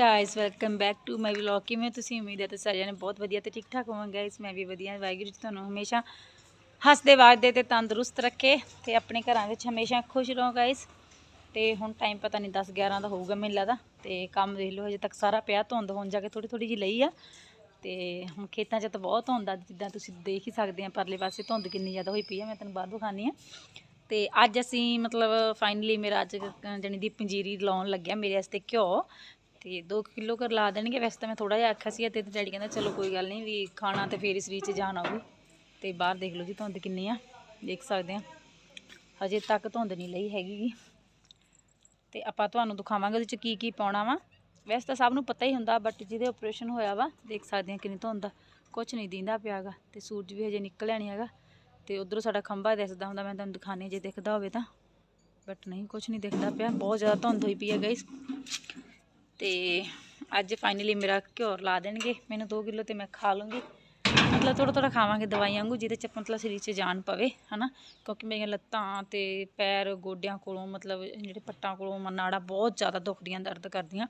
Guys welcome back to my vlog ਕਿਵੇਂ ਤੁਸੀਂ? ਉਮੀਦ ਹੈ ਤੁਸੀਂ ਸਾਰਿਆਂ ਨੇ ਬਹੁਤ ਵਧੀਆ ਤੇ ਠੀਕ ਠਾਕ ਹੋਵਾਂਗੇ। ਗਾਇਸ ਮੈਂ ਵੀ ਵਧੀਆ। ਵਾਹਿਗੁਰੂ ਜੀ ਤੁਹਾਨੂੰ ਹਮੇਸ਼ਾ ਹੱਸਦੇ, ਵਾਜਦੇ ਤੇ ਤੰਦਰੁਸਤ ਰੱਖੇ ਤੇ ਆਪਣੇ ਘਰਾਂ ਵਿੱਚ ਹਮੇਸ਼ਾ ਖੁਸ਼ ਰਹੋ ਗਾਇਸ ਤੇ ਹੁਣ ਟਾਈਮ ਪਤਾ ਨਹੀਂ 10 11 ਦਾ ਹੋਊਗਾ ਮੈਨੂੰ ਲੱਗਦਾ ਤੇ ਕੰਮ ਦੇਖ ਲਓ, ਹਜੇ ਤੱਕ ਸਾਰਾ ਪਿਆ, ਧੁੰਦ ਹੋਣ ਜਾ ਕੇ ਥੋੜੀ ਥੋੜੀ ਜਿਹੀ ਲਈ ਆ। ਤੇ ਹੁਣ ਖੇਤਾਂ 'ਚ ਤਾਂ ਬਹੁਤ ਧੁੰਦ ਆ, ਜਿੱਦਾਂ ਤੁਸੀਂ ਦੇਖ ਹੀ ਸਕਦੇ ਆ, ਪਰਲੇ ਪਾਸੇ ਧੁੰਦ ਕਿੰਨੀ ਜ਼ਿਆਦਾ ਹੋਈ ਪਈ ਆ, ਮੈਂ ਤੁਹਾਨੂੰ ਬਾਅਦ ਦਿਖਾਉਂਦੀ ਆ ਤੇ ਅੱਜ ਅਸੀਂ ਮਤਲਬ ਫਾਈਨਲੀ ਮੇਰਾ ਅੱਜ ਜਣੀ ਦੀ ਪੰਜੀਰੀ ਲਾਉਣ ਲੱਗਿਆ, ਮੇਰੇ ਵਾਸਤੇ ਘਿਓ। ਤੇ 2 ਕਿਲੋ ਕਰ ਲਾ ਦੇਣਗੇ। ਵੈਸੇ ਤਾਂ ਮੈਂ ਥੋੜਾ ਜਿਹਾ ਆਖਿਆ ਸੀ ਤੇ ਡੈਡੀ ਕਹਿੰਦਾ, ਚਲੋ ਕੋਈ ਗੱਲ ਨਹੀਂ ਵੀ ਖਾਣਾ ਤੇ ਫੇਰ ਇਸ ਸਰੀਰ 'ਚ ਜਾਨ ਆਊਗੀ ਤੇ ਬਾਹਰ ਦੇਖ ਲਓ ਜੀ ਧੁੰਦ ਕਿੰਨੀ ਆ, ਦੇਖ ਸਕਦੇ ਆ। ਹਜੇ ਤੱਕ ਧੁੰਦ ਨਹੀਂ ਲਈ ਹੈਗੀ ਗੀ। ਤੇ ਆਪਾਂ ਤੁਹਾਨੂੰ ਦਿਖਾਵਾਂਗੇ ਉਹਦੇ 'ਚ ਕੀ ਕੀ ਪਾਉਣਾ ਵਾ। ਵੈਸੇ ਤਾਂ ਸਭ ਨੂੰ ਪਤਾ ਹੀ ਹੁੰਦਾ ਬਟ ਜਿਹਦੇ ਆਪਰੇਸ਼ਨ ਹੋਇਆ ਵਾ, ਦੇਖ ਸਕਦੇ ਆ ਕਿੰਨੀ ਧੁੰਦ ਆ। ਕੁਝ ਨਹੀਂ ਦਿੰਦਾ ਪਿਆਗਾ ਤੇ ਸੂਰਜ ਵੀ ਹਜੇ ਨਿਕਲਿਆ ਨਹੀਂ ਹੈਗਾ। ਤੇ ਉਧਰੋਂ ਸਾਡਾ ਖੰਭਾ ਦਿਸਦਾ ਹੁੰਦਾ, ਮੈਂ ਤੁਹਾਨੂੰ ਦਿਖਾਣੇ ਜੇ ਦਿਖਦਾ ਹੋਵੇ ਤਾਂ। ਬਟ ਨਹੀਂ ਕੁਝ ਨਹੀਂ ਦਿਖਦਾ ਪਿਆ। ਬਹੁਤ ਜ਼ਿਆਦਾ ਧੁੰਦ ਹੋਈ ਪਈ ਹੈ ਗਾਇਸ ਤੇ ਅੱਜ ਫਾਈਨਲੀ ਮੇਰਾ ਘਿਓਰ ਲਾ ਦੇਣਗੇ ਮੈਨੂੰ 2 ਕਿਲੋ ਤੇ ਮੈਂ ਖਾ ਲੂੰਗੀ। ਮਤਲਬ ਥੋੜਾ ਥੋੜਾ ਖਾਵਾਂਗੇ ਦਵਾਈਆਂ ਵਾਂਗੂ, ਜਿਹਦੇ ਚ ਮਤਲਬ ਸਰੀਰ 'ਚ ਜਾਨ ਪਵੇ, ਹਨਾ? ਕਿਉਂਕਿ ਮੇਰੀਆਂ ਲੱਤਾਂ ਤੇ ਪੈਰ ਗੋਡਿਆਂ ਕੋਲੋਂ, ਮਤਲਬ ਜਿਹੜੇ ਪੱਟਾਂ ਕੋਲੋਂ ਮਨਾੜਾ ਬਹੁਤ ਜ਼ਿਆਦਾ ਦੁਖਦੀਆਂ, ਦਰਦ ਕਰਦੀਆਂ।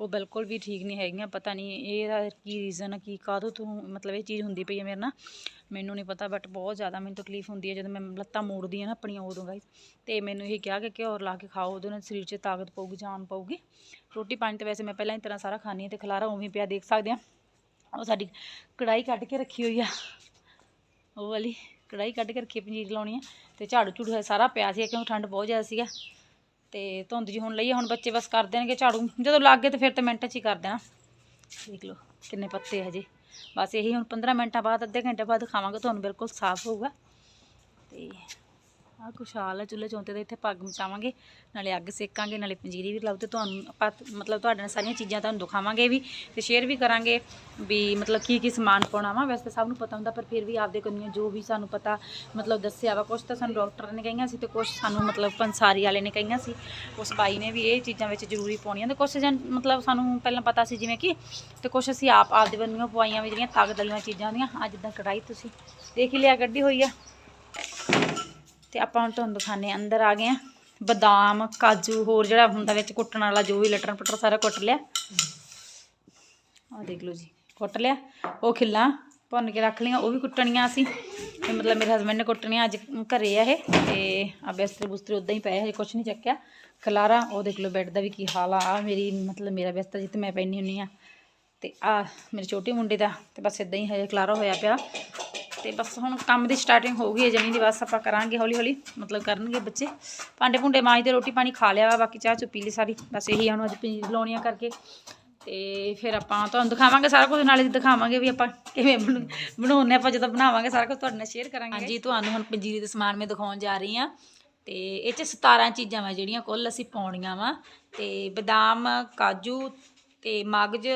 ਉਹ ਬਿਲਕੁਲ ਵੀ ਠੀਕ ਨਹੀਂ ਹੈਗੀਆਂ, ਪਤਾ ਨਹੀਂ ਇਹਦਾ ਕੀ ਰੀਜ਼ਨ ਆ, ਕੀ ਕਾਹਦੋਂ ਤੋਂ, ਮਤਲਬ ਇਹ ਚੀਜ਼ ਹੁੰਦੀ ਪਈ ਹੈ ਮੇਰੇ ਨਾਲ। ਮੈਨੂੰ ਨਹੀਂ ਪਤਾ ਬਟ ਬਹੁਤ ਜ਼ਿਆਦਾ ਮੈਨੂੰ ਤਕਲੀਫ ਹੁੰਦੀ ਹੈ ਜਦੋਂ ਮੈਂ ਲੱਤਾਂ ਮੋੜਦੀ ਹਾਂ ਨਾ ਆਪਣੀਆਂ ਉਦੋਂ ਗਾਇਸ ਤੇ ਮੈਨੂੰ ਇਹ ਕਿਹਾ ਕਿ ਘਿਓ ਲਾ ਕੇ ਖਾਓ, ਉਹਦੇ ਨਾਲ ਸਰੀਰ 'ਚ ਤਾਕਤ ਪਊਗੀ, ਜਾਨ ਪਊਗੀ। ਰੋਟੀ ਪਾਣੀ ਤਾਂ ਵੈਸੇ ਮੈਂ ਪਹਿਲਾਂ ਹੀ ਤਰ੍ਹਾਂ ਸਾਰਾ ਖਾਂਦੀ ਹਾਂ ਤੇ ਖਲਾਰਾ ਉਵੇਂ ਪਿਆ, ਦੇਖ ਸਕਦੇ ਆ ਉਹ ਸਾਡੀ ਕੜਾਈ ਕੱਢ ਕੇ ਰੱਖੀ ਹੋਈ ਆ। ਉਹ ਵਾਲੀ ਕੜਾਈ ਕੱਢ ਕੇ ਰੱਖੀ ਪੰਜੀਰ ਲਾਉਣੀ ਆ। ਤੇ ਝਾੜੂ ਝੂੜੂ ਹੈ ਸਾਰਾ ਪਿਆ ਸੀ ਕਿਉਂਕਿ ਠੰਡ ਬਹੁਤ ਜ਼ਿਆਦਾ ਸੀਗਾ। ਤੇ ਧੁੰਦ ਜੀ ਹੁਣ ਲਈ ਆ, ਹੁਣ ਬੱਚੇ ਬਸ ਕਰ ਦੇਣਗੇ ਝਾੜੂ। ਜਦੋਂ ਲੱਗ ਗਏ ਤੇ ਫਿਰ ਤੇ ਮਿੰਟਾਂ 'ਚ ਹੀ ਕਰ ਦੇਣਾ। ਦੇਖ ਲਓ ਕਿੰਨੇ ਪੱਤੇ ਹਜੇ। ਬਸ ਇਹੀ ਹੁਣ 15 ਮਿੰਟਾਂ ਬਾਅਦ ਅੱਧੇ ਘੰਟੇ ਬਾਅਦ ਖਾਵਾਂਗੇ ਤੁਹਾਨੂੰ ਬਿਲਕੁਲ ਸਾਫ਼ ਹੋਊਗਾ। ਆਹ ਖੁਸ਼ਹਾਲ ਹੈ ਚੁੱਲ੍ਹੇ ਚੌਂਤੇ ਦੇ ਇੱਥੇ ਪੱਗ ਮਚਾਵਾਂਗੇ, ਨਾਲੇ ਅੱਗ ਸੇਕਾਂਗੇ, ਨਾਲੇ ਪੰਜੀਰੀ ਵੀ ਲਾਉ ਤੇ ਤੁਹਾਨੂੰ ਆਪਾਂ ਮਤਲਬ ਤੁਹਾਡੇ ਨਾਲ ਸਾਰੀਆਂ ਚੀਜ਼ਾਂ ਤੁਹਾਨੂੰ ਦਿਖਾਵਾਂਗੇ ਵੀ ਤੇ ਸ਼ੇਅਰ ਵੀ ਕਰਾਂਗੇ ਵੀ ਮਤਲਬ ਕੀ ਕੀ ਸਮਾਨ ਪਾਉਣਾ ਵਾ। ਵੈਸੇ ਤਾਂ ਸਭ ਨੂੰ ਪਤਾ ਹੁੰਦਾ, ਪਰ ਫਿਰ ਵੀ ਆਪਦੇ ਕੋਲੋਂ ਜੋ ਵੀ ਸਾਨੂੰ ਪਤਾ, ਮਤਲਬ ਦੱਸਿਆ ਵਾ ਕੁਝ ਤਾਂ ਸਾਨੂੰ ਡਾਕਟਰ ਨੇ ਕਹੀਆਂ ਸੀ ਤੇ ਕੁਝ ਸਾਨੂੰ ਮਤਲਬ ਪੰਸਾਰੀ ਵਾਲੇ ਨੇ ਕਹੀਆਂ ਸੀ। ਉਸ ਬਾਈ ਨੇ ਵੀ ਇਹ ਚੀਜ਼ਾਂ ਵਿੱਚ ਜ਼ਰੂਰੀ ਪਾਉਣੀਆਂ ਤੇ ਕੁਝ ਜਨ ਮਤਲਬ ਸਾਨੂੰ ਪਹਿਲਾਂ ਪਤਾ ਸੀ ਜਿਵੇਂ ਕਿ ਤੇ ਕੁਝ ਅਸੀਂ ਆਪ ਆਪਦੇ ਬੰਦੀਆਂ ਪਵਾਈਆਂ ਵੀ ਜਿਹੜੀਆਂ ਤਾਕਤ ਵਾਲੀਆਂ ਚੀਜ਼ਾਂ ਹੁੰਦੀਆਂ ਆ ਜਿੱਦਾਂ ਕੜਾਈ ਤੁਸੀਂ ਦੇਖ ਹੀ ਲਿਆ, ਗੱਡੀ ਹੋਈ ਆ। ਤੇ ਆਪਾਂ ਹੁਣ ਤੁਹਾਨੂੰ ਦਿਖਾਣੇ ਅੰਦਰ ਆ ਗਏ ਆ ਬਦਾਮ, ਕਾਜੂ, ਹੋਰ ਜਿਹੜਾ ਹੁੰਦਾ ਵਿੱਚ ਕੁੱਟਣ ਵਾਲਾ ਜੋ ਵੀ ਲਟਣ ਪਟਰ ਸਾਰਾ ਕੁੱਟ ਲਿਆ। ਆਹ ਦੇਖ ਲਓ ਜੀ, ਕੁੱਟ ਲਿਆ। ਉਹ ਖਿੱਲਾਂ ਭੁੰਨ ਕੇ ਰੱਖ ਲਈਆਂ, ਉਹ ਵੀ ਕੁੱਟਣੀਆਂ ਅਸੀਂ ਤੇ ਮਤਲਬ ਮੇਰੇ ਹਸਬੰਡ ਨੇ ਕੁੱਟਣੀਆਂ ਅੱਜ ਘਰੇ ਆ ਇਹ। ਤੇ ਆ ਬਿਸਤਰੇ ਬੁਸਤਰੇ ਉਦਾਂ ਹੀ ਪਏ ਹਜੇ ਕੁਝ ਨਹੀਂ ਚੱਕਿਆ। ਖਲਾਰਾ, ਉਹ ਦੇਖ ਲਓ ਬੈੱਡ ਦਾ ਵੀ ਕੀ ਹਾਲ ਆ। ਆਹ ਮੇਰੀ, ਮਤਲਬ ਮੇਰਾ ਬਿਸਤਰਾ ਜਿੱਥੇ ਮੈਂ ਪੈਣੀ ਹੁੰਨੀ ਆ ਤੇ ਆ ਮੇਰੇ ਛੋਟੇ ਮੁੰਡੇ ਦਾ, ਤੇ ਬਸ ਇਦਾਂ ਹੀ ਹਜੇ ਖਲਾਰਾ ਹੋਇਆ ਪਿਆ। ਤੇ ਬਸ ਹੁਣ ਕੰਮ ਦੀ ਸਟਾਰਟਿੰਗ ਹੋ ਗਈ ਹੈ ਜਮੀ ਦੀ, ਬਸ ਆਪਾਂ ਕਰਾਂਗੇ ਹੌਲੀ ਹੌਲੀ, ਮਤਲਬ ਕਰਨਗੇ ਬੱਚੇ। ਭਾਂਡੇ ਭੁੰਡੇ ਮਾਂਜ ਮਾਂਜਦੇ ਰੋਟੀ ਪਾਣੀ ਖਾ ਲਿਆ ਵਾ, ਬਾਕੀ ਚਾਹ ਚੁੱਪੀ ਲਈ ਸਾਰੀ। ਬਸ ਇਹੀ ਹੁਣ ਅੱਜ ਪਨੀਰ ਲਾਉਣੀਆਂ ਕਰਕੇ। ਤੇ ਫਿਰ ਆਪਾਂ ਤੁਹਾਨੂੰ ਦਿਖਾਵਾਂਗੇ ਸਾਰਾ ਕੁਝ, ਨਾਲੇ ਦਿਖਾਵਾਂਗੇ ਵੀ ਆਪਾਂ ਕਿਵੇਂ ਬਣ- ਬਣਾਉਂਦੇ ਆਪਾਂ ਜਦੋਂ ਬਣਾਵਾਂਗੇ ਸਾਰਾ ਕੁਝ ਤੁਹਾਡੇ ਨਾਲ ਸ਼ੇਅਰ ਕਰਾਂਗੇ। ਹਾਂਜੀ, ਤੁਹਾਨੂੰ ਹੁਣ ਪੰਜੀਰੀ ਦੇ ਸਮਾਨ ਮੈਂ ਦਿਖਾਉਣ ਜਾ ਰਹੀ ਹਾਂ। ਤੇ ਇਹ ਚ 17 ਚੀਜ਼ਾਂ ਵਾ ਜਿਹੜੀਆਂ ਕੁੱਲ ਅਸੀਂ ਪਾਉਣੀਆਂ ਵਾ। ਤੇ ਬਦਾਮ, ਕਾਜੂ ਤੇ ਮਗਜ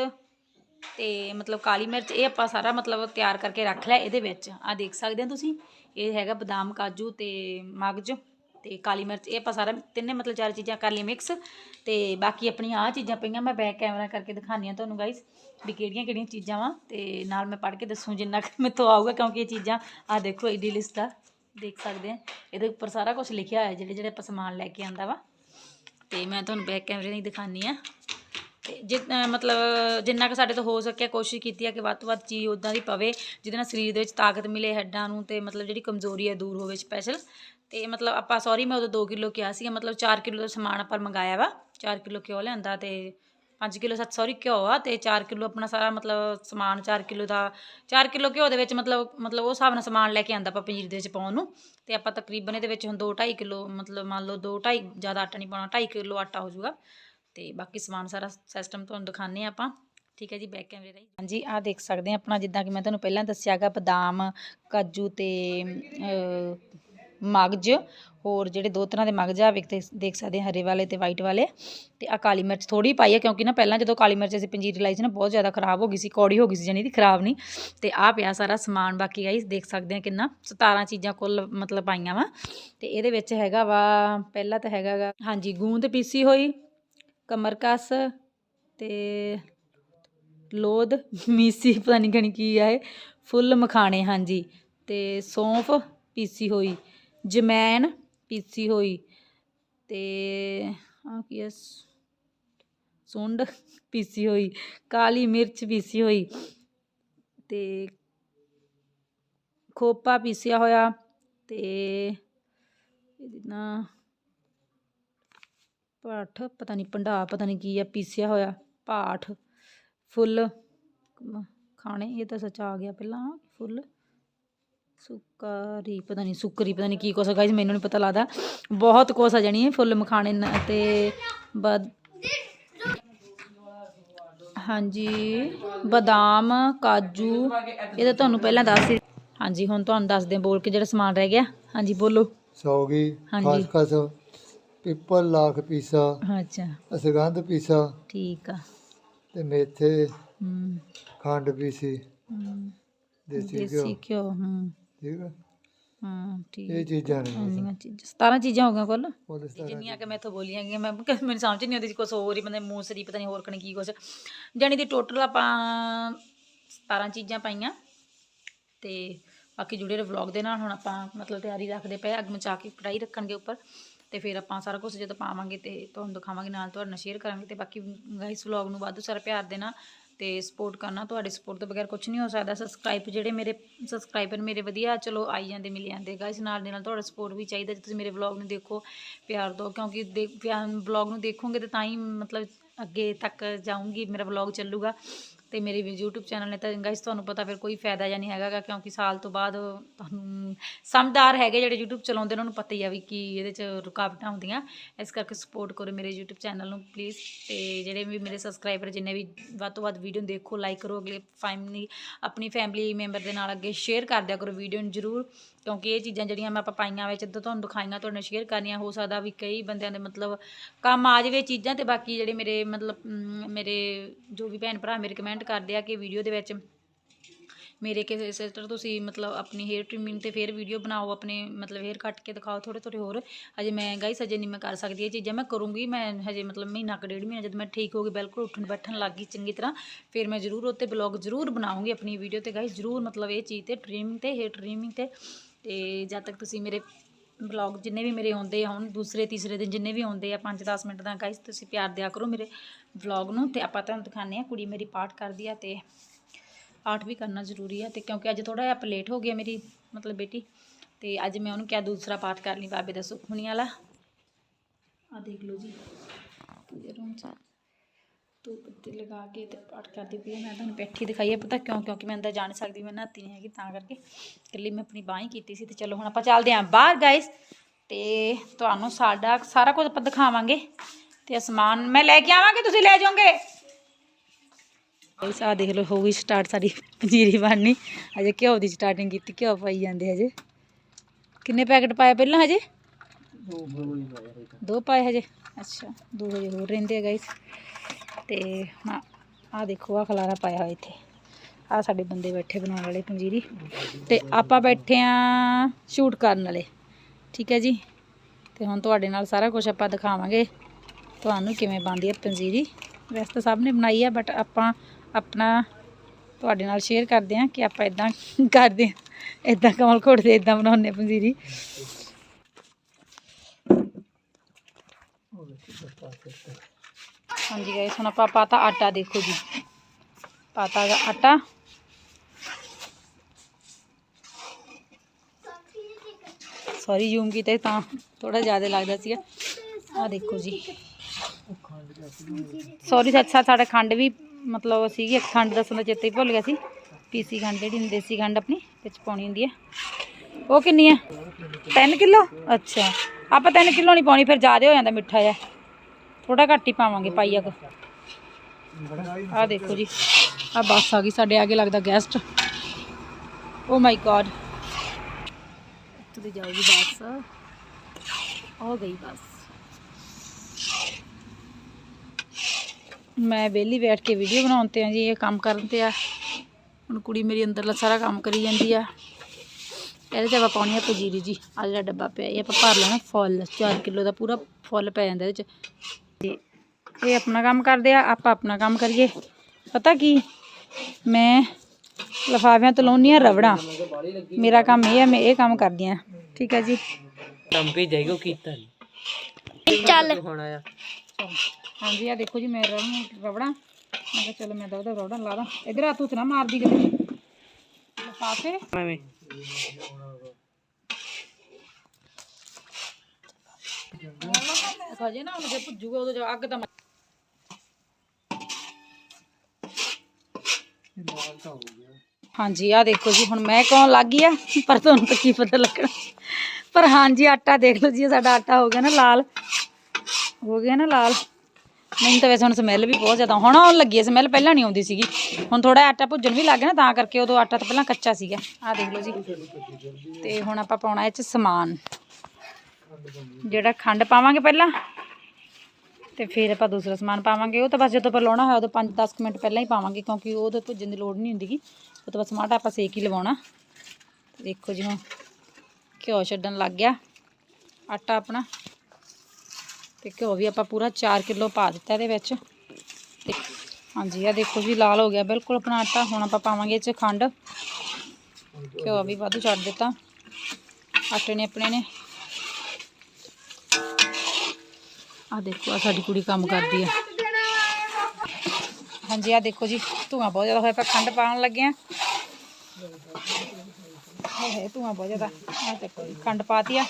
ਤੇ ਮਤਲਬ ਕਾਲੀ ਮਿਰਚ ਇਹ ਆਪਾਂ ਸਾਰਾ ਮਤਲਬ ਤਿਆਰ ਕਰਕੇ ਰੱਖ ਲਿਆ ਇਹਦੇ ਵਿੱਚ। ਆ ਦੇਖ ਸਕਦੇ ਹੋ ਤੁਸੀਂ, ਇਹ ਹੈਗਾ ਬਦਾਮ, ਕਾਜੂ ਤੇ ਮਗਜ ਤੇ ਕਾਲੀ ਮਿਰਚ। ਇਹ ਆਪਾਂ ਸਾਰਾ ਤਿੰਨੇ ਮਤਲਬ ਚਾਰ ਚੀਜ਼ਾਂ ਕਰ ਲਈ ਮਿਕਸ ਤੇ ਬਾਕੀ ਆਪਣੀਆਂ ਆ ਚੀਜ਼ਾਂ ਪਈਆਂ, ਮੈਂ ਬੈਕ ਕੈਮਰਾ ਕਰਕੇ ਦਿਖਾਉਂਦੀ ਹਾਂ ਤੁਹਾਨੂੰ ਗਾਇਸ ਵੀ ਕਿਹੜੀਆਂ ਕਿਹੜੀਆਂ ਚੀਜ਼ਾਂ ਵਾ ਤੇ ਨਾਲ ਮੈਂ ਪੜ੍ਹ ਕੇ ਦੱਸੂ ਜਿੰਨਾ ਕੁ ਮੈਥੋਂ ਆਊਗਾ ਕਿਉਂਕਿ ਇਹ ਚੀਜ਼ਾਂ ਆ ਦੇਖੋ ਏਡੀ ਲਿਸਟ ਆ, ਦੇਖ ਸਕਦੇ ਆ। ਇਹਦੇ ਉੱਪਰ ਸਾਰਾ ਕੁਝ ਲਿਖਿਆ ਹੋਇਆ, ਜਿਹੜੇ ਜਿਹੜੇ ਆਪਾਂ ਸਮਾਨ ਲੈ ਕੇ ਆਂਦਾ ਵਾ। ਤੇ ਮੈਂ ਤੁਹਾਨੂੰ ਬੈਕ ਕੈਮਰੇ ਨਾਲ ਹੀ ਦਿਖਾਉਂਦੀ ਆ ਤੇ ਜਿ ਮਤਲਬ ਜਿੰਨਾ ਕੁ ਸਾਡੇ ਤੋਂ ਹੋ ਸਕਿਆ ਕੋਸ਼ਿਸ਼ ਕੀਤੀ ਆ ਕਿ ਵੱਧ ਤੋਂ ਵੱਧ ਚੀਜ਼ ਉਦਾਂ ਦੀ ਪਵੇ, ਜਿਹਦੇ ਨਾਲ ਸਰੀਰ ਦੇ ਵਿੱਚ ਤਾਕਤ ਮਿਲੇ, ਹੱਡਾਂ ਨੂੰ ਤੇ ਮਤਲਬ ਜਿਹੜੀ ਕਮਜ਼ੋਰੀ ਹੈ ਦੂਰ ਹੋਵੇ ਸਪੈਸ਼ਲ ਤੇ ਮਤਲਬ ਆਪਾਂ ਸੌਰੀ ਮੈਂ ਉਦੋਂ 2 ਕਿਲੋ ਕਿਹਾ ਸੀਗਾ, ਮਤਲਬ 4 ਕਿਲੋ ਦਾ ਸਮਾਨ ਆਪਾਂ ਮੰਗਾਇਆ ਵਾ 4 ਕਿਲੋ ਘਿਓ ਲਿਆਂਦਾ ਤੇ 5 ਕਿਲੋ ਸੱਤ ਸੌਰੀ ਘਿਓ ਆ ਤੇ 4 ਕਿਲੋ ਆਪਣਾ ਸਾਰਾ ਮਤਲਬ ਸਮਾਨ 4 ਕਿਲੋ ਦਾ 4 ਕਿਲੋ ਘਿਓ ਦੇ ਵਿੱਚ ਮਤਲਬ ਮਤਲਬ ਉਹ ਹਿਸਾਬ ਨਾਲ ਸਮਾਨ ਲੈ ਕੇ ਆਂਦਾ ਆਪਾਂ ਪਨੀਰ ਦੇ ਵਿੱਚ ਪਾਉਣ ਨੂੰ। ਤੇ ਆਪਾਂ ਤਕਰੀਬਨ ਇਹਦੇ ਵਿੱਚ ਹੁਣ 2 2.5 ਕਿਲੋ, ਮਤਲਬ ਮੰਨ ਲਓ 2 2.5 ਜ਼ਿਆਦਾ ਆਟਾ ਨਹੀਂ ਪਾਉਣਾ 2.5 ਕਿਲੋ ਆਟਾ ਹੋ ਜਾਊਗਾ। ਤੇ ਬਾਕੀ ਸਮਾਨ ਸਾਰਾ ਸਿਸਟਮ ਤੁਹਾਨੂੰ ਦਿਖਾਣੇ ਆਪਾਂ। ਠੀਕ ਹੈ ਜੀ ਬੈਕ ਕੈਮਰੇ ਰਾਹੀਂ। ਹਾਂਜੀ, ਆਹ ਦੇਖ ਸਕਦੇ ਆ ਆਪਣਾ, ਜਿੱਦਾਂ ਕਿ ਮੈਂ ਤੁਹਾਨੂੰ ਪਹਿਲਾਂ ਦੱਸਿਆਗਾ ਬਦਾਮ, ਕਾਜੂ ਤੇ ਮਗਜ। ਹੋਰ ਜਿਹੜੇ ਦੋ ਤਰ੍ਹਾਂ ਦੇ ਮਗਜ ਆ ਵੇਖ ਦੇਖ ਸਕਦੇ ਆ ਹਰੇ ਵਾਲੇ ਤੇ ਵਾਈਟ ਵਾਲੇ। ਤੇ ਆ ਕਾਲੀ ਮਿਰਚ ਥੋੜੀ ਪਾਈ ਆ, ਕਿਉਂਕਿ ਨਾ ਪਹਿਲਾਂ ਜਦੋਂ ਕਾਲੀ ਮਿਰਚ ਅਸੀਂ ਪੰਜੀਰੀ ਲਾਈ ਸੀ ਨਾ, ਬਹੁਤ ਜ਼ਿਆਦਾ ਖਰਾਬ ਹੋ ਗਈ ਸੀ, ਕੌੜੀ ਹੋ ਗਈ ਸੀ ਜਾਨੀ ਦੀ ਖਰਾਬ ਨਹੀਂ। ਤੇ ਆ ਪਿਆ ਸਾਰਾ ਸਮਾਨ, ਬਾਕੀ ਗਾਈਸ ਦੇਖ ਸਕਦੇ ਆ ਕਿੰਨਾ 17 ਚੀਜ਼ਾਂ ਕੁੱਲ ਮਤਲਬ ਪਾਈਆਂ ਵਾ। ਤੇ ਇਹਦੇ ਵਿੱਚ ਹੈਗਾ ਵਾ, ਪਹਿਲਾ ਤਾਂ ਹੈਗਾ ਗਾ, ਹਾਂਜੀ, ਗੂੰਦ ਪੀਸੀ ਹੋਈ ਕਮਰਕਸ ਅਤੇ ਲੋਦ ਮੀਸੀ, ਪਤਾ ਨਹੀਂ ਕਣੀ ਕੀ ਆ ਇਹ, ਫੁੱਲ ਮਖਾਣੇ, ਹਾਂਜੀ। ਅਤੇ ਸੌਂਫ, ਪੀਸੀ ਹੋਈ। ਜਮੈਨ ਪੀਸੀ ਹੋਈ। ਅਤੇ ਆ ਕੀ ਹੈ ਸੁੰਡ, ਪੀਸੀ ਹੋਈ। ਕਾਲੀ ਮਿਰਚ ਪੀਸੀ ਹੋਈ। ਤੇ ਖੋਪਾ ਪੀਸਿਆ ਹੋਇਆ। ਤੇ ਇਹਦੇ ਨਾ ਪਾਠ ਪਤਾ ਨਹੀਂ ਭੰਡਾ ਪਤਾ ਨਹੀਂ ਕੀ ਆ ਪੀਸਿਆ ਹੋਇਆ ਪਾਠ ਫੁੱਲ ਖਾਣੇ ਇਹ ਤਾਂ ਸੱਚ ਆ ਗਿਆ ਪਹਿਲਾਂ ਫੁੱਲ ਸੁੱਕਰੀ ਪਤਾ ਨਹੀਂ ਸੁੱਕਰੀ ਪਤਾ ਨਹੀਂ ਕੀ ਕੁਛ ਗਾਇਸ ਮੈਨੂੰ ਨਹੀਂ ਪਤਾ ਲੱਗਦਾ। ਬਹੁਤ ਕੁਛ ਆ ਜਾਣੀ ਹੈ ਫੁੱਲ ਮਖਾਣੇ ਤੇ ਬਦ ਹਾਂਜੀ ਬਦਾਮ ਕਾਜੂ ਇਹ ਤਾਂ ਤੁਹਾਨੂੰ ਪਹਿਲਾਂ ਦੱਸ ਸੀ ਹਾਂਜੀ ਹੁਣ ਤੁਹਾਨੂੰ ਦੱਸਦੇ ਬੋਲ ਕੇ ਜਿਹੜਾ ਸਮਾਨ ਰਹਿ ਗਿਆ। ਹਾਂਜੀ ਬੋਲੋ। ਸੌਗੀ ਹਾਂਜੀ। ਖਸਖਸ ਪਿੱਪਲ ਲਾਖ ਪੀਸਾ ਅੱਛਾ। ਅਸਗੰਧ ਪੀਸਾ। ਠੀਕ ਆ। ਤੇ ਮੇਥੇ ਹੂੰ। ਖੰਡ ਪੀਸੀ। ਹੂੰ। ਦੇਸੀ ਦੇਸੀ ਘਿਓ ਘਿਓ ਹੂੰ। ਠੀਕ ਆ? ਹਾਂ ਠੀਕ। ਇਹ ਚੀਜ਼ਾਂ ਨੇ। ਇੰਨੀਆਂ ਚੀਜ਼ਾਂ 17 ਚੀਜ਼ਾਂ ਹੋ ਗਈਆਂ ਕੁੱਲ। ਜਿੰਨੀਆਂ ਕਿ ਮੈਥੋਂ ਬੋਲੀਆਂ ਗਈਆਂ ਮੈਂ ਮੈਨੂੰ ਸਮਝ ਨਹੀਂ ਆਉਂਦੀ ਕੁਛ ਹੋਰ ਹੀ ਬੰਦੇ ਮੂਸਰੀ ਪਤਾ ਨਹੀਂ ਹੋਰ ਕਣੀ ਕੀ ਕੁਛ। ਜਾਣੀ ਦੀ ਟੋਟਲ ਆਪਾਂ 17 ਚੀਜ਼ਾਂ ਪਾਈਆਂ। ਤੇ ਬਾਕੀ ਜੁੜੇ ਰਹੇ ਵਲੌਗ ਦੇ ਨਾਲ ਹੁਣ ਆਪਾਂ ਮਤਲਬ ਤਿਆਰੀ ਰੱਖਦੇ ਪਏ ਅੱਗ ਮਚਾ ਕੇ ਕੜਾਈ ਰੱਖਣਗੇ ਉੱਪਰ। ਤੇ ਫਿਰ ਆਪਾਂ ਸਾਰਾ ਕੁਝ ਜਦੋਂ ਪਾਵਾਂਗੇ ਤੇ ਤੁਹਾਨੂੰ ਦਿਖਾਵਾਂਗੇ, ਨਾਲ ਤੁਹਾਡੇ ਨਾਲ ਸ਼ੇਅਰ ਕਰਾਂਗੇ ਤੇ ਬਾਕੀ ਗਾਇਸ ਵਲੌਗ ਨੂੰ ਵਾਧੂ ਸਾਰਾ ਪਿਆਰ ਦੇਣਾ ਤੇ ਸਪੋਰਟ ਕਰਨਾ, ਤੁਹਾਡੇ ਸਪੋਰਟ ਤੋਂ ਬਗੈਰ ਕੁਝ ਨਹੀਂ ਹੋ ਸਕਦਾ। ਸਬਸਕ੍ਰਾਈਬ ਜਿਹੜੇ ਮੇਰੇ ਸਬਸਕ੍ਰਾਈਬਰ ਮੇਰੇ ਵਧੀਆ, ਚਲੋ ਆਈ ਜਾਂਦੇ, ਮਿਲ ਜਾਂਦੇ। ਗਾਇਸ ਨਾਲ ਦੇ ਨਾਲ ਤੁਹਾਡਾ ਸਪੋਰਟ ਵੀ ਚਾਹੀਦਾ, ਜੇ ਤੁਸੀਂ ਮੇਰੇ ਵਲੌਗ ਨੂੰ ਦੇਖੋ, ਪਿਆਰ ਦਿਓ ਕਿਉਂਕਿ ਦੇਖ ਪਿਆਰ ਵਲੌਗ ਨੂੰ ਦੇਖੋਗੇ ਤੇ ਤਾਂ ਹੀ ਮਤਲਬ ਅੱਗੇ ਤੱਕ ਜਾਊਂਗੀ, ਮੇਰਾ ਵਲੌਗ ਚੱਲੂਗਾ। ਤੇ ਮੇਰੇ ਵੀ YouTube ਚੈਨਲ ਨੇ ਤਾਂ ਗਾਇਸ ਤੁਹਾਨੂੰ ਪਤਾ ਫਿਰ ਕੋਈ ਫਾਇਦਾ ਜਾਂ ਨਹੀਂ ਹੈਗਾ ਗਾ, ਕਿਉਂਕਿ ਸਾਲ ਤੋਂ ਬਾਅਦ ਤੁਹਾਨੂੰ ਸਮਝਦਾਰ ਹੈਗੇ ਜਿਹੜੇ YouTube ਚਲਾਉਂਦੇ ਉਹਨਾਂ ਨੂੰ ਪਤਾ ਹੀ ਆ ਵੀ ਕੀ ਇਹਦੇ ਚ ਰੁਕਾਵਟਾਂ ਹੁੰਦੀਆਂ। ਇਸ ਕਰਕੇ ਸਪੋਰਟ ਕਰੋ ਮੇਰੇ YouTube ਚੈਨਲ ਨੂੰ ਪਲੀਜ਼ ਤੇ ਜਿਹੜੇ ਵੀ ਮੇਰੇ ਸਬਸਕ੍ਰਾਈਬਰ ਜਿੰਨੇ ਵੀ ਵੱਧ ਤੋਂ ਵੱਧ ਵੀਡੀਓ ਦੇਖੋ ਲਾਈਕ ਕਰੋ, ਅਗਲੇ ਫੈਮਿਲੀ ਆਪਣੀ ਫੈਮਿਲੀ ਮੈਂਬਰ ਦੇ ਨਾਲ ਅੱਗੇ ਸ਼ੇਅਰ ਕਰ ਦਿਆ ਕਰੋ ਵੀਡੀਓ ਨੂੰ ਜ਼ਰੂਰ, ਕਿਉਂਕਿ ਇਹ ਚੀਜ਼ਾਂ ਜਿਹੜੀਆਂ ਮੈਂ ਆਪਾਂ ਪਾਈਆਂ ਵਿੱਚ ਇੱਦਾਂ ਤੁਹਾਨੂੰ ਦਿਖਾਈਆਂ, ਤੁਹਾਡੇ ਨਾਲ ਸ਼ੇਅਰ ਕਰਨੀਆਂ, ਹੋ ਸਕਦਾ ਵੀ ਕਈ ਬੰਦਿਆਂ ਦੇ ਮਤਲਬ ਕੰਮ ਆ ਜਾਵੇ ਚੀਜ਼ਾਂ ਤੇ, ਬਾਕੀ ਜਿਹੜੇ ਮੇਰੇ ਮਤਲਬ ਮੇਰੇ ਜੋ ਵੀ ਭੈਣ ਭਰਾ ਮੇਰੇ ਕਮੈਂਟ ਕਰਦੇ ਆ ਕਿ ਵੀਡੀਓ ਦੇ ਵਿੱਚ ਮੇਰੇ ਕਿਸੇ ਸਿਸਟਰ ਤੁਸੀਂ ਮਤਲਬ ਆਪਣੀ ਹੇਅਰ ਟ੍ਰਿਮਿੰਗ ਤੇ ਫਿਰ ਵੀਡੀਓ ਬਣਾਓ, ਆਪਣੇ ਮਤਲਬ ਹੇਅਰ ਕੱਟ ਕੇ ਦਿਖਾਓ ਥੋੜੇ ਥੋੜੇ ਹੋਰ। ਅਜੇ ਮੈਂ ਗਾਈਸ ਅਜੇ ਨਹੀਂ ਮੈਂ ਕਰ ਸਕਦੀ ਇਹ ਚੀਜ਼ਾਂ। ਮੈਂ ਕਰੂੰਗੀ, ਮੈਂ ਹਜੇ ਮਤਲਬ ਮਹੀਨਾ ਕੁ, ਡੇਢ ਮਹੀਨਾ, ਜਦ ਮੈਂ ਠੀਕ ਹੋ ਗਈ, ਬਿਲਕੁਲ ਉੱਠਣ ਬੈਠਣ ਲੱਗ ਗਈ ਚੰਗੀ ਤਰ੍ਹਾਂ, ਫਿਰ ਮੈਂ ਜ਼ਰੂਰ ਉੱਤੇ ਬਲੌਗ ਜ਼ਰੂਰ ਬਣਾਉਂਗੀ ਆਪਣੀ ਵੀਡੀਓ ਤੇ। ਗਾਈਸ ਜ਼ਰੂਰ ਮਤਲਬ ਇਹ ਚੀਜ਼ ਤੇ ਟ੍ਰਿਮਿੰਗ ਤੇ, ਹੇਅਰ ਟ੍ਰਿਮਿੰਗ ਤੇ। ਤੇ ਜਦ ਤੱਕ ਤੁਸੀਂ ਮੇਰੇ ਬਲੌਗ ਜਿੰਨੇ ਵੀ ਮੇਰੇ ਆਉਂਦੇ ਆ, ਹੁਣ ਦੂਸਰੇ, ਤੀਸਰੇ ਦਿਨ ਜਿੰਨੇ ਵੀ ਆਉਂਦੇ ਆ 5-10 ਮਿੰਟ ਦਾ ਗਾਈਸ ਤੁਸੀਂ ਪਿਆਰ ਦਿਆ ਕਰੋ ਮੇਰੇ ਬਲੌਗ ਨੂੰ ਤੇ ਆਪਾਂ ਤੁਹਾਨੂੰ ਦਿਖਾਉਂਦੇ ਆ ਕੁੜੀ ਮੇਰੀ ਪਾਠ ਕਰਦੀ ਆ ਤੇ ਪਾਠ ਵੀ ਕਰਨਾ ਜ਼ਰੂਰੀ ਆ ਤੇ ਕਿਉਂਕਿ ਅੱਜ ਥੋੜਾ ਜਿਹਾ ਲੇਟ ਹੋ ਗਿਆ ਮੇਰੀ, ਮਤਲਬ ਬੇਟੀ ਤੇ ਅੱਜ ਮੈਂ ਉਹਨੂੰ ਕਿਹਾ ਦੂਸਰਾ ਪਾਠ ਕਰ ਲਈ ਬਾਬੇ ਦਾ ਸੁਖਮਨੀ ਵਾਲਾ। ਆ ਦੇਖ ਲਓ ਜੀ। ਪੂਜਾ ਰੂਮ ਚ ਤੂੰ ਪੱਤੀ ਲਗਾ ਕੇ ਤੇ ਪਾਠ ਕਰਦੀ ਪਈ ਹਾਂ। ਮੈਂ ਤੁਹਾਨੂੰ ਬੈਠੀ ਦਿਖਾਈ ਹੈ ਪਤਾ ਕਿਉਂ? ਕਿਉਂਕਿ ਮੈਂ ਅੰਦਰ ਜਾ ਨਹੀਂ ਸਕਦੀ ਮੈਂ ਨਹਾਤੀ ਨਹੀਂ ਹੈਗੀ ਤਾਂ ਕਰਕੇ ਇਕੱਲੀ ਮੈਂ ਆਪਣੀ ਬਾਂਹ ਹੀ ਕੀਤੀ ਸੀ ਤੇ ਚਲੋ ਹੁਣ ਆਪਾਂ ਚੱਲਦੇ ਹਾਂ ਬਾਹਰ ਗਾਇਸ ਤੇ ਤੁਹਾਨੂੰ ਸਾਡਾ ਸਾਰਾ ਕੁਝ ਆਪਾਂ ਦਿਖਾਵਾਂਗੇ। ਤੇ ਅਸਮਾਨ ਮੈਂ ਲੈ ਕੇ ਆਵਾਂਗੀ ਤੁਸੀਂ ਲੈ ਜਾਓਗੇ? ਗਾਇਸ ਆ ਦੇਖ ਲਓ ਹੋ ਗਈ ਸਟਾਰਟ ਸਾਡੀ ਪੰਜੀਰੀ ਬਣਨੀ। ਅਜੇ ਘਿਓ ਦੀ ਸਟਾਰਟਿੰਗ ਕੀਤੀ ਘਿਓ ਪਾਈ ਜਾਂਦੇ ਹਜੇ। ਕਿੰਨੇ ਪੈਕਟ ਪਾਏ ਪਹਿਲਾਂ ਹਜੇ? ਦੋ ਪਾਏ ਹਜੇ। ਅੱਛਾ ਦੋ ਹਜੇ ਹੋਰ ਰਹਿੰਦੇ ਆ ਗਾਇਸ ਤੇ ਹੁਣ ਆ ਦੇਖੋ ਆ ਖਲਾਰਾ ਪਾਇਆ ਹੋਇਆ ਇੱਥੇ। ਆ ਸਾਡੇ ਬੰਦੇ ਬੈਠੇ ਬਣਾਉਣ ਵਾਲੇ ਪੰਜੀਰੀ। ਤੇ ਆਪਾਂ ਬੈਠੇ ਆ ਸ਼ੂਟ ਕਰਨ ਵਾਲੇ। ਠੀਕ ਹੈ ਜੀ? ਤੇ ਹੁਣ ਤੁਹਾਡੇ ਨਾਲ ਸਾਰਾ ਕੁਝ ਆਪਾਂ ਦਿਖਾਵਾਂਗੇ। ਤੁਹਾਨੂੰ ਕਿਵੇਂ ਬਣਦੀ ਹੈ ਪੰਜੀਰੀ। ਵੈਸੇ ਤਾਂ ਸਭ ਨੇ ਬਣਾਈ ਹੈ ਬਟ ਆਪਾਂ ਆਪਣਾ ਤੁਹਾਡੇ ਨਾਲ ਸ਼ੇਅਰ ਕਰਦੇ ਹਾਂ ਕਿ ਆਪਾਂ ਇਦਾਂ ਕਰਦੇ ਹਾਂ ਇਦਾਂ ਕਮਲ ਘੋਟਦੇ ਇਦਾਂ ਬਣਾਉਂਦੇ ਪੰਜੀਰੀ। ਹਾਂਜੀ ਗਾਇਸ ਹੁਣ ਆਪਾਂ ਪਾਤਾ ਆਟਾ, ਦੇਖੋ ਜੀ। ਪਾਤਾ ਗਾ ਆਟਾ। ਸੌਰੀ ਜ਼ੂਮ ਕੀਤਾ ਸੀ ਤਾਂ ਥੋੜਾ ਜ਼ਿਆਦਾ ਲੱਗਦਾ ਸੀਗਾ। ਆ ਦੇਖੋ ਜੀ। ਸੌਰੀ ਸੱਚ ਸਾਡਾ ਖੰਡ ਵੀ ਮਤਲਬ ਸੀਗੀ ਇੱਕ ਖੰਡ ਦੱਸਣ ਦਾ ਚੇਤੇ ਭੁੱਲ ਗਿਆ ਸੀ। ਪੀਸੀ ਖੰਡ ਜਿਹੜੀ ਹੁੰਦੀ ਦੇਸੀ ਖੰਡ ਆਪਣੀ ਵਿੱਚ ਪਾਉਣੀ ਹੁੰਦੀ ਹੈ। ਉਹ ਕਿੰਨੀ ਹੈ? 3 ਕਿਲੋ? ਅੱਛਾ। ਆਪਾਂ 3 ਕਿਲੋ ਨਹੀਂ ਪਾਉਣੀ, ਫਿਰ ਜ਼ਿਆਦਾ ਹੋ ਜਾਂਦਾ ਮਿੱਠਾ ਜਿਹਾ। ਥੋੜਾ ਘੱਟ ਹੀ ਪਾਵਾਂਗੇ ਪਾਈਆ ਕੁ ਆ ਦੇਖੋ ਜੀ ਆ ਬੱਸ ਆ ਗਈ ਸਾਡੇ ਆਗੇ ਲੱਗਦਾ ਗੈਸਟ ਓ ਮਾਈ ਗॉड ਇੱਥੋਂ ਦੀ ਜਾਊਗੀ ਬੱਸ। ਹੋ ਗਈ ਬੱਸ। ਮੈਂ ਵਿਹਲੀ ਬੈਠ ਕੇ ਵੀਡੀਓ ਬਣਾਉਣ ਤੇ ਆ ਜੀ ਇਹ ਕੰਮ ਕਰਨ ਤੇ ਆ। ਹੁਣ ਕੁੜੀ ਮੇਰੀ ਅੰਦਰਲਾ ਸਾਰਾ ਕੰਮ ਕਰੀ ਜਾਂਦੀ ਆ। ਇਹਦੇ ਚ ਆਪਾਂ ਪਾਉਣੀ ਆ ਪਜੀਰੀ ਜੀ। ਆ ਜਿਹੜਾ ਡੱਬਾ ਪਿਆ ਇਹ ਆਪਾਂ ਭਰ ਲੈਣਾ ਫੁੱਲ 4 ਕਿਲੋ ਦਾ ਪੂਰਾ ਫੁੱਲ ਪੈ ਜਾਂਦਾ ਇਹਦੇ ਚ। ਤੇ ਇਹ ਆਪਣਾ ਕੰਮ ਕਰਦੇ ਆ ਆਪਾਂ ਆਪਣਾ ਕੰਮ ਕਰੀਏ ਪਤਾ ਕੀ ਮੈਂ ਲਫਾਫਿਆਂ ਤੋਂ ਲਾਉਣੀ ਆ ਰਬੜਾਂ ਮੇਰਾ ਕੰਮ ਇਹ ਹੈ ਮੈਂ ਇਹ ਕੰਮ ਕਰਦੀ ਆ ਠੀਕ ਹੈ ਜੀ ਕੰਮ ਭੇਜਾਈਗਾ ਉਹ ਕੀਤਾ ਨਹੀਂ ਚੱਲ ਹੋਣਾ ਆ ਚਲੋ ਹਾਂਜੀ ਆ ਦੇਖੋ ਜੀ ਮੈਂ ਰਬੜ ਰਬੜਾਂ ਮੈਂ ਕਿਹਾ ਚਲੋ ਮੈਂ ਦੋ ਹੁੱਥ ਨਾ ਨਾ ਉਹਦੇ ਭੁੱਜੂਗਾ ਉਦੋਂ ਜੋ ਅੱਗ ਦਾ ਮ- ਇਹ ਲਾਲ ਤਾਂ ਹੋ ਗਿਆ। ਹਾਂਜੀ ਆ ਦੇਖੋ ਜੀ ਹੁਣ ਮੈਂ ਕੌਣ ਲੱਗ ਗਈ ਆ? ਪਰ ਤੁਹਾਨੂੰ ਤਾਂ ਕੀ ਪਤਾ ਲੱਗਣਾ। ਪਰ ਹਾਂਜੀ ਆਟਾ ਦੇਖ ਲਓ ਜੀ ਇਹ ਸਾਡਾ ਆਟਾ ਹੋ ਗਿਆ ਨਾ ਲਾਲ। ਹੋ ਗਿਆ ਨਾ ਲਾਲ। ਮੈਨੂੰ ਤਾਂ ਵੈਸੇ ਹੁਣ ਸਮੈਲ ਵੀ ਬਹੁਤ ਜ਼ਿਆਦਾ ਹੁਣ ਆਉਣ ਲੱਗੀ ਹੈ ਸਮੈਲ ਪਹਿਲਾਂ ਨਹੀਂ ਆਉਂਦੀ ਸੀਗੀ। ਹੁਣ ਥੋੜਾ ਆਟਾ ਭੁੱਜਣ ਵੀ ਲੱਗ ਗਿਆ ਨਾ ਤਾਂ ਕਰਕੇ ਉਦੋਂ ਆਟਾ ਤਾਂ ਪਹਿਲਾਂ ਕੱਚਾ ਸੀਗਾ। ਆ ਦੇਖ ਲਓ ਜੀ। ਤੇ ਹੁਣ ਆਪਾਂ ਪਾਉਣਾ ਇਹ ਚ ਸਮਾਨ। ਜਿਹੜਾ ਖੰਡ ਪਾਵਾਂਗੇ ਪਹਿਲਾਂ ਤੇ ਫਿਰ ਆਪਾਂ ਦੂਸਰਾ ਸਮਾਨ ਪਾਵਾਂਗੇ। ਉਹ ਤਾਂ ਬਸ ਜਦੋਂ ਆਪਾਂ ਲਾਉਣਾ ਹੋਇਆ ਉਦੋਂ 5-10 ਮਿੰਟ ਪਹਿਲਾਂ ਹੀ ਪਾਵਾਂਗੇ ਕਿਉਂਕਿ ਉਹ ਤਾਂ ਭੁੱਜਣ ਦੀ ਲੋੜ ਨਹੀਂ ਹੁੰਦੀਗੀ ਉਹ ਤੋਂ ਬਸ ਮਾੜਾ ਆਪਾਂ ਸੇਕ ਹੀ ਲਵਾਉਣਾ। ਦੇਖੋ ਜੀ ਹੁਣ ਘਿਓ ਛੱਡਣ ਲੱਗ ਗਿਆ ਆਟਾ ਆਪਣਾ। ਤੇ ਘਿਓ ਵੀ ਆਪਾਂ ਪੂਰਾ 4 ਕਿਲੋ ਪਾ ਦਿੱਤਾ ਇਹਦੇ ਵਿੱਚ। ਹਾਂਜੀ ਆ ਦੇਖੋ ਜੀ ਲਾਲ ਹੋ ਗਿਆ ਬਿਲਕੁਲ ਆਪਣਾ ਆਟਾ। ਹੁਣ ਆਪਾਂ ਪਾਵਾਂਗੇ ਇਹ 'ਚ ਖੰਡ। ਘਿਓ ਵੀ ਵਾਧੂ ਛੱਡ ਦਿੱਤਾ। ਆਟੇ ਨੇ ਆਪਣੇ ਨੇ ਆ ਦੇਖੋ, ਆ ਸਾਡੀ ਕੁੜੀ ਕੰਮ ਕਰਦੀ ਆ। ਹਾਂਜੀ, ਆ ਦੇਖੋ ਜੀ, ਧੂਆਂ ਬਹੁਤ ਜ਼ਿਆਦਾ ਹੋਇਆ ਪਿਆ, ਖੰਡ ਪਾਉਣ ਲੱਗੇ ਆ। ਹਾਏ ਹਾਏ, ਧੂਆਂ ਬਹੁਤ ਜ਼ਿਆਦਾ, ਆ ਦੇਖੋ ਜੀ, ਖੰਡ ਪਾਤੀ ਆ।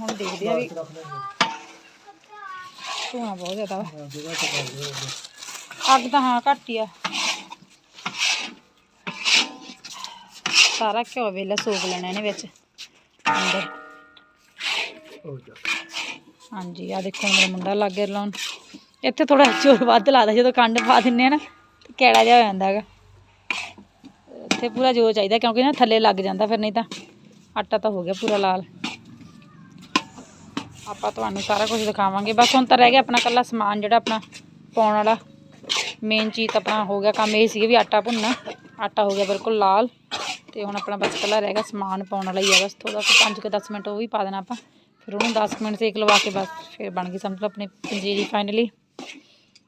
ਹੁਣ ਦੇਖਦੇ ਆ ਵੀ ਧੂਆਂ ਬਹੁਤ ਜ਼ਿਆਦਾ ਵਾ। ਅੱਗ ਤਾਂ ਹਾਂ ਘੱਟ ਹੀ ਆ। ਸਾਰਾ ਘਿਓ ਵੇਲਾ ਸੋਕ ਲੈਣਾ ਇਹਨੇ ਵਿੱਚ, ਅੰਦਰ। ਹਾਂਜੀ ਆ ਦੇਖੋ ਮੇਰਾ ਮੁੰਡਾ ਲੱਗ ਗਿਆ ਲਾਉਣ ਇੱਥੇ ਥੋੜਾ ਜ਼ੋਰ ਵੱਧ ਲਾਦਾ ਜਦੋਂ ਕੰਡ ਪਾ ਦਿੰਨੇ ਆ ਨਾ, ਤੇ ਕੈੜਾ ਜਿਹਾ ਹੋ ਜਾਂਦਾ ਹੈਗਾ। ਇੱਥੇ ਪੂਰਾ ਜ਼ੋਰ ਚਾਹੀਦਾ, ਕਿਉਂਕਿ ਨਾ ਥੱਲੇ ਲੱਗ ਜਾਂਦਾ, ਫਿਰ ਨਹੀਂ ਤਾਂ ਆਟਾ ਤਾਂ ਹੋ ਗਿਆ ਪੂਰਾ ਲਾਲ। ਆਪਾਂ ਤੁਹਾਨੂੰ ਸਾਰਾ ਕੁਝ ਦਿਖਾਵਾਂਗੇ। ਬਸ ਹੁਣ ਤਾਂ ਰਹਿ ਗਿਆ ਆਪਣਾ ਕੱਲਾ ਸਮਾਨ, ਜਿਹੜਾ ਆਪਣਾ ਪਾਉਣ ਵਾਲਾ ਮੇਨ ਚੀਜ਼ ਤਾਂ ਆਪਣਾ ਹੋ ਗਿਆ ਕੰਮ, ਇਹ ਸੀ ਵੀ ਆਟਾ ਭੁੰਨਣਾ। ਆਟਾ ਹੋ ਗਿਆ ਬਿਲਕੁਲ ਲਾਲ, ਤੇ ਹੁਣ ਆਪਣਾ ਬਸ ਕੱਲਾ ਰਹਿ ਗਿਆ ਸਮਾਨ ਪਾਉਣ ਵਾਲਾ ਹੀ ਆ। ਬਸ ਥੋੜਾ ਕੁ 5 ਕੁ 10 ਮਿੰਟ ਉਹ ਵੀ ਪਾ ਦੇਣਾ ਆਪਾਂ। ਫਿਰ ਉਹਨੂੰ 10 ਕੁ ਮਿੰਟ ਸੇਕ ਲਵਾ ਕੇ ਬਸ ਫਿਰ ਬਣ ਗਈ ਸਮਝ ਲਓ ਆਪਣੀ ਪੰਜੀਰੀ ਫਾਈਨਲੀ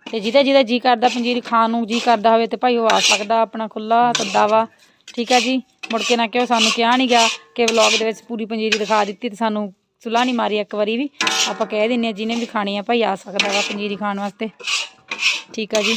ਤੇ ਜਿਹਦਾ ਜਿਹਦਾ ਜੀ ਕਰਦਾ ਪੰਜੀਰੀ ਖਾਣ ਨੂੰ, ਜੀ ਕਰਦਾ ਹੋਵੇ ਤੇ ਭਾਈ ਉਹ ਆ ਸਕਦਾ ਆਪਣਾ ਖੁੱਲਾ ਸੱਦਾ ਵਾ ਠੀਕ ਹੈ ਜੀ? ਮੁੜ ਕੇ ਨਾ ਕਿਉਂ ਸਾਨੂੰ ਕਿਹਾ ਨਹੀਂ ਗਿਆ ਕਿ ਵਲੌਗ ਦੇ ਵਿੱਚ ਪੂਰੀ ਪੰਜੀਰੀ ਦਿਖਾ ਦਿੱਤੀ ਤੇ ਸਾਨੂੰ ਸੁਲਾ ਨਹੀਂ ਮਾਰੀ ਇੱਕ ਵਾਰੀ ਵੀ। ਆਪਾਂ ਕਹਿ ਦਿੰਨੇ ਆ ਜਿਹਨੇ ਵੀ ਖਾਣੀ ਆ ਭਾਈ ਆ ਸਕਦਾ ਵਾ ਪੰਜੀਰੀ ਖਾਣ ਵਾਸਤੇ। ਠੀਕ ਹੈ ਜੀ?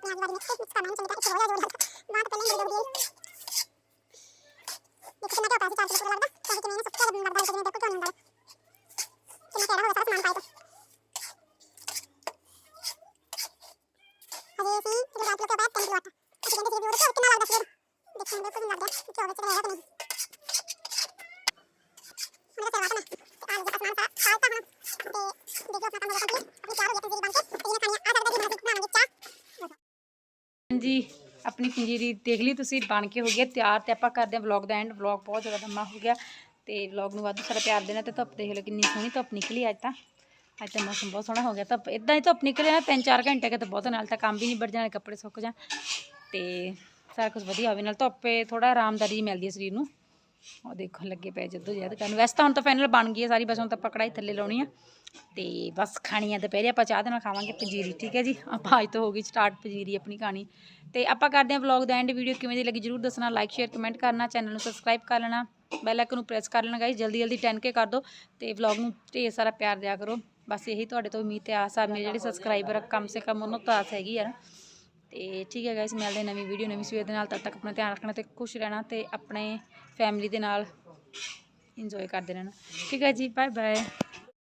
ਚਲੋ ਹੁਣ ਆਪਣੀ ਆਜਵਾਦੀ ਮਿਕਸ ਮਿਕਸ ਕਰਨਾ ਚੰਗੀ ਤਰ੍ਹਾਂ ਇੱਕ ਹੋ ਜਾ ਜੋਰ ਬਾਤ ਪਹਿਲਾਂ ਹੀ ਬੜੀ ਬੜੀ ਦੇਖੋ ਕਿੰਨਾ ਕਿਆ ਪਾਸੀ ਚਾਰ ਕਿਲੋ ਲੱਗਦਾ ਕਿਉਂਕਿ ਕਿਵੇਂ ਨਾ ਸਭ ਤੋਂ ਜ਼ਿਆਦਾ ਲੱਗਦਾ ਹੈ ਕਿਵੇਂ ਦੇਖੋ ਕਿਉਂ ਹੁੰਦਾ ਕਿੰਨਾ ਕਿਹੜਾ ਹੋਇਆ ਸਾਰਾ ਸਮਾਨ ਪਾਇਆ ਹਜੇ ਅਸੀਂ ਜਿਹੜੇ ਰਾਤ ਲੋਕਾਂ ਬਾਅਦ 3 ਕਿਲੋ ਆਟਾ ਅਸੀਂ ਕਹਿੰਦੇ ਸੀ ਵੀ ਉਹਦੇ ਕਿੰਨਾ ਲੱਗਦਾ ਫਿਰ ਦੇਖਣ ਦੇ ਕੋਈ ਲੱਗਦਾ ਕਿ ਉਹਦੇ ਚ ਰਹੇਗਾ ਕਿ ਨਹੀਂ ਮੇਰਾ ਸੇਵਾ ਕਰਨਾ ਤੇ ਆਲੂ ਦਾ ਸਮਾਨ ਸਾਰਾ ਖਾਲਤਾ ਹੁਣ ਤੇ ਦੇਖੋ ਆਪਣਾ ਹਾਂਜੀ ਆਪਣੀ ਪੰਜੀਰੀ ਦੇਖ ਲਈ ਤੁਸੀਂ, ਬਣ ਕੇ ਹੋ ਗਈ ਤਿਆਰ ਤੇ ਆਪਾਂ ਕਰਦੇ ਹਾਂ ਵਲੌਗ ਦਾ ਐਂਡ ਵਲੌਗ ਬਹੁਤ ਜ਼ਿਆਦਾ ਲੰਮਾ ਹੋ ਗਿਆ ਤੇ ਵਲੌਗ ਨੂੰ ਵਾਧੂ ਸਾਰਾ ਪਿਆਰ ਦੇਣਾ ਤੇ ਧੁੱਪ ਦੇਖ ਲਓ ਕਿੰਨੀ ਸੋਹਣੀ ਧੁੱਪ ਨਿਕਲੀ ਅੱਜ ਤਾਂ। ਅੱਜ ਤਾਂ ਮੌਸਮ ਬਹੁਤ ਸੋਹਣਾ ਹੋ ਗਿਆ ਧੁੱਪ ਇਦਾਂ ਹੀ ਧੁੱਪ ਨਿਕਲਿਆ ਨਾ 3-4 ਘੰਟੇ ਕਿਤੇ ਤਾਂ ਬਹੁਤ ਨਾਲ ਤਾਂ ਕੰਮ ਵੀ ਨਹੀਂ ਨਿਬੜ ਜਾਣੇ, ਕੱਪੜੇ ਸੁੱਕ ਜਾਣ। ਤੇ ਸਾਰਾ ਕੁਝ ਵਧੀਆ ਹੋਵੇ, ਨਾਲ ਧੁੱਪੇ ਥੋੜਾ ਆਰਾਮਦਾਰੀ ਮਿਲਦੀ ਹੈ ਸਰੀਰ ਨੂੰ। ਉਹ ਦੇਖਣ ਲੱਗੇ ਪਏ ਜਦੋਂ ਜਦ ਕਰਨ। ਵੈਸੇ ਤਾਂ ਹੁਣ ਤਾਂ ਫਾਈਨਲ ਬਣ ਗਈ ਹੈ ਸਾਰੀ, ਬਸ ਹੁਣ ਤਾਂ ਆਪਾਂ ਕੜਾਈ ਥੱਲੇ ਲਾਉਣੀ ਆ। ਤੇ ਬਸ ਖਾਣੀ ਆ ਦੁਪਹਿਰੇ ਆਪਾਂ ਚਾਹ ਦੇ ਨਾਲ ਖਾਵਾਂਗੇ ਪੰਜੀਰੀ, ਠੀਕ ਹੈ ਜੀ? ਆਪਾਂ ਅੱਜ ਤੋਂ ਹੋ ਗਈ ਸਟਾਰਟ ਪੰਜੀਰੀ ਆਪਣੀ ਖਾਣੀ। ਤੇ ਆਪਾਂ ਕਰਦੇ ਹਾਂ ਵਲੌਗ ਦਾ ਐਂਡ ਵੀਡੀਓ ਕਿਵੇਂ ਦੀ ਲੱਗੀ ਜਰੂਰ ਦੱਸਣਾ ਲਾਈਕ ਸ਼ੇਅਰ ਕਮੈਂਟ ਕਰਨਾ ਚੈਨਲ ਨੂੰ ਸਬਸਕ੍ਰਾਈਬ ਕਰ ਲੈਣਾ ਬੈਲ ਆਈਕਨ ਨੂੰ ਪ੍ਰੈਸ ਕਰ ਲੈਣਾ ਗਾਇਸ ਜਲਦੀ ਜਲਦੀ 10k ਕਰ ਦਿਓ ਤੇ ਵਲੌਗ ਨੂੰ ਢੇਰ ਸਾਰਾ ਪਿਆਰ ਦਿਆ ਕਰੋ। ਬਸ ਇਹੀ ਤੁਹਾਡੇ ਤੋਂ ਉਮੀਦ ਤੇ ਆਸ ਆ, ਮੇਰੇ ਜਿਹੜੇ ਸਬਸਕ੍ਰਾਈਬਰ ਆ, ਕਮ ਸੇ ਕਮ ਉਹਨਾਂ ਤੋਂ ਆਸ ਹੈਗੀ ਆ ਨਾ। ਤੇ ਠੀਕ ਹੈ ਗਾਇਸ ਮਿਲਦੇ ਨਵੀਂ ਵੀਡੀਓ ਨਵੀਂ ਸਵੇਰ ਦੇ ਨਾਲ, ਤਦ ਤੱਕ ਆਪਣਾ ਧਿਆਨ ਰੱਖਣਾ ਤੇ ਖੁਸ਼ ਰਹਿਣਾ ਤੇ ਆਪਣੇ ਫੈਮਿਲੀ ਦੇ ਨਾਲ ਇੰਜੋਏ ਕਰਦੇ ਰਹਿਣਾ। ਠੀਕ ਹੈ ਜੀ ਬਾਏ ਬਾਏ